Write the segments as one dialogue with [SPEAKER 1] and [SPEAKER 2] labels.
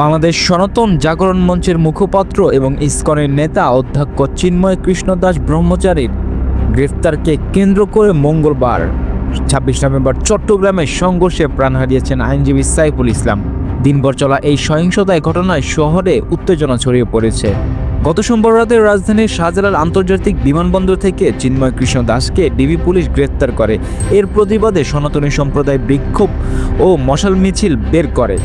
[SPEAKER 1] বাংলাদেশ সনাতন জাগরণ মঞ্চের মুখপাত্র এবং ইসকনের নেতা অধ্যক্ষ চিন্ময় কৃষ্ণদাস ব্রহ্মচারীর গ্রেফতারকে কেন্দ্র করে মঙ্গলবার ছাব্বিশ নভেম্বর চট্টগ্রামে সংঘর্ষে প্রাণ হারিয়েছেন আইনজীবী সাইফুল ইসলাম। দিনভর চলা এই সহিংসতায় ঘটনায় শহরে উত্তেজনা ছড়িয়ে পড়েছে। গত সোমবার রাতে রাজধানীর শাহজালাল আন্তর্জাতিক বিমানবন্দর থেকে চিন্ময় কৃষ্ণ দাসকে ডিবি পুলিশ গ্রেফতার করে। এর প্রতিবাদে সনাতনী সম্প্রদায় বিক্ষোভ ও মশাল মিছিল বের করে।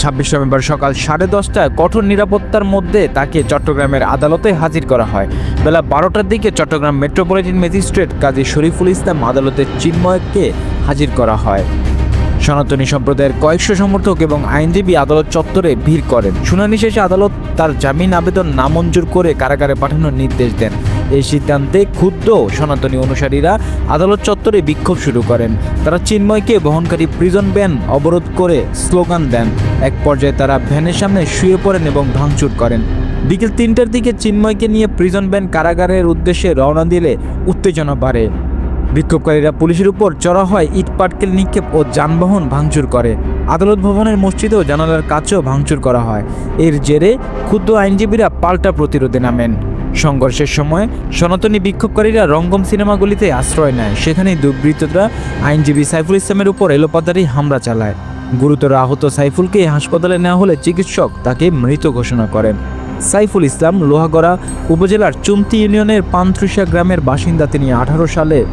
[SPEAKER 1] ছাব্বিশ নভেম্বর সকাল সাড়ে দশটায় কঠোর নিরাপত্তার মধ্যে তাকে চট্টগ্রামের আদালতে হাজির করা হয়। বেলা বারোটার দিকে চট্টগ্রাম মেট্রোপলিটন ম্যাজিস্ট্রেট কাজী শরীফুল ইসলাম আদালতে চিন্ময়কে হাজির করা হয়। সনাতনী সম্প্রদায়ের কয়েকশো সমর্থক এবং আইনজীবী আদালত চত্বরে ভিড় করেন। শুনানি শেষে আদালত তার জামিন আবেদন নামঞ্জুর করে কারাগারে পাঠানোর নির্দেশ দেন। এই সিদ্ধান্তে ক্ষুব্ধ সনাতনী অনুসারীরা আদালত চত্বরে বিক্ষোভ শুরু করেন। তারা চিন্ময়কে বহনকারী প্রিজন ভ্যান অবরোধ করে স্লোগান দেন। এক পর্যায়ে তারা ভ্যানের সামনে শুয়ে পড়েন এবং ভাঙচুর করেন। বিকেল তিনটার দিকে চিন্ময়কে নিয়ে প্রিজন ভ্যান কারাগারের উদ্দেশ্যে রওনা দিলে উত্তেজনা বাড়ে। বিক্ষোভকারীরা পুলিশের উপর চড়া হয় ইট পাটকেল নিক্ষেপ ও যানবাহন ভাঙচুর করে। আদালত ভবনের মসজিদেও জানালার কাছেও ভাঙচুর করা হয়। এর জেরে ক্ষুদ্র আইনজীবীরা পাল্টা প্রতিরোধে নামেন। সংঘর্ষের সময় সনাতনী বিক্ষোভকারীরা রঙ্গম সিনেমাগুলিতে আশ্রয় নেয়। সেখানেই দুর্বৃত্তরা আইনজীবী সাইফুল ইসলামের উপর এলোপাতারি হামলা চালায়। গুরুতর আহত সাইফুলকে হাসপাতালে নেওয়া হলে চিকিৎসক তাকে মৃত ঘোষণা করেন। সাইফুল ইসলাম লোহাগড়া উপজেলার চুমতি ইউনিয়নের পান্থ্রিসা গ্রামের বাসিন্দা। তিনি আঠারো সালে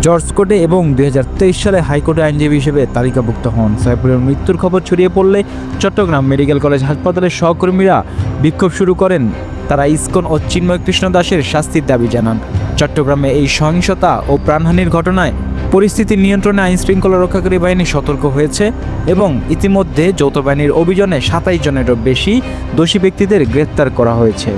[SPEAKER 1] জর্জ কোর্টে এবং দুই হাজার তেইশ সালে হাইকোর্টে আইনজীবী হিসেবে তালিকাভুক্ত হন। সাইফুলের মৃত্যুর খবর ছড়িয়ে পড়লে চট্টগ্রাম মেডিকেল কলেজ হাসপাতালের সহকর্মীরা বিক্ষোভ শুরু করেন। তারা ইস্কন ও চিন্ময় কৃষ্ণ দাসের শাস্তির দাবি জানান। চট্টগ্রামে এই সহিংসতা ও প্রাণহানির ঘটনায় পরিস্থিতি নিয়ন্ত্রণে আইন শৃঙ্খলা রক্ষাকারী বাহিনী সতর্ক হয়েছে এবং ইতিমধ্যে যৌথ বাহিনীর অভিযানে সাতাইশ জনেরও বেশি দোষী ব্যক্তিদের গ্রেপ্তার করা হয়েছে।